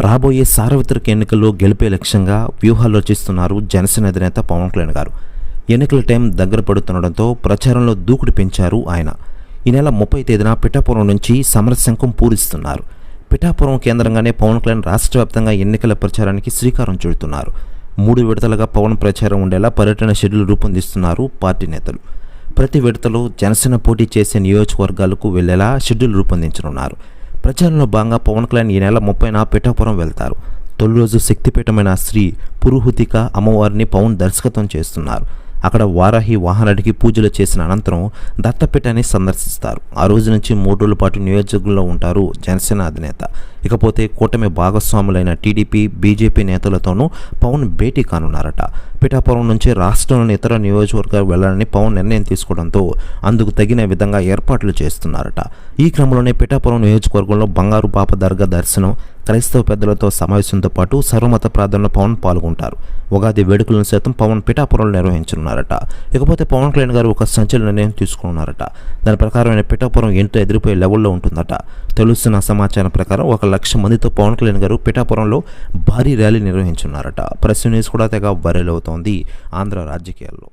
రాబోయే సార్వత్రిక ఎన్నికల్లో గెలిపే లక్ష్యంగా వ్యూహాలు రచిస్తున్నారు జనసేన అధినేత పవన్ కళ్యాణ్ గారు. ఎన్నికల టైం దగ్గర పడుతుండడంతో ప్రచారంలో దూకుడు పెంచారు ఆయన. ఈ నెల ముప్పై తేదీన పిఠాపురం నుంచి సమరశంఖం పూరిస్తున్నారు. పిఠాపురం కేంద్రంగానే పవన్ కళ్యాణ్ రాష్ట్ర వ్యాప్తంగా ఎన్నికల ప్రచారానికి శ్రీకారం చుడుతున్నారు. మూడు విడతలుగా పవన్ ప్రచారం ఉండేలా పర్యటన షెడ్యూల్ రూపొందిస్తున్నారు పార్టీ నేతలు. ప్రతి విడతలో జనసేన పోటీ చేసే నియోజకవర్గాలకు వెళ్ళేలా షెడ్యూల్ రూపొందించనున్నారు. ప్రచారంలో భాగంగా పవన్ కళ్యాణ్ ఈ నెల ముప్పైన పిఠాపురం వెళ్తారు. తొలి రోజు శక్తిపీఠమైన శ్రీ పురుహుతిక అమ్మవారిని పవన్ దర్శకత్వం చేస్తున్నారు. అక్కడ వారాహి వాహనానికి పూజలు చేసిన అనంతరం దత్తపీఠాన్ని సందర్శిస్తారు. ఆ రోజు నుంచి మూడు రోజుల పాటు నియోజకవర్గంలో ఉంటారు జనసేన అధినేత. ఇకపోతే కూటమి భాగస్వాములైన టీడీపీ బీజేపీ నేతలతోనూ పవన్ భేటీ కానున్నారట. పిఠాపురం నుంచి రాష్ట్రంలోని ఇతర నియోజకవర్గాలు వెళ్ళాలని పవన్ నిర్ణయం తీసుకోవడంతో అందుకు తగిన విధంగా ఏర్పాట్లు చేస్తున్నారట. ఈ క్రమంలోనే పిఠాపురం నియోజకవర్గంలో బంగారు పాప దర్గా దర్శనం క్రైస్తవ పెద్దలతో సమావేశంతో పాటు సర్వమత ప్రార్థనలో పవన్ పాల్గొంటారు. ఉగాది వేడుకలను సైతం పవన్ పిఠాపురంలో నిర్వహించనున్నారట. ఇకపోతే పవన్ కళ్యాణ్ గారు ఒక సంచలన నిర్ణయం తీసుకున్నారట. దాని ప్రకారం పిఠాపురం ఎంతో ఎదిరిపోయే లెవెల్లో ఉంటుందట. తెలుస్తున్న సమాచారం ప్రకారం ఒక లక్ష మందితో పవన్ కళ్యాణ్ గారు పిఠాపురంలో భారీ ర్యాలీ నిర్వహించున్నారట. ప్రెస్ న్యూస్ కూడా తెగ వైరల్ అవుతోంది ఆంధ్ర రాజకీయాల్లో.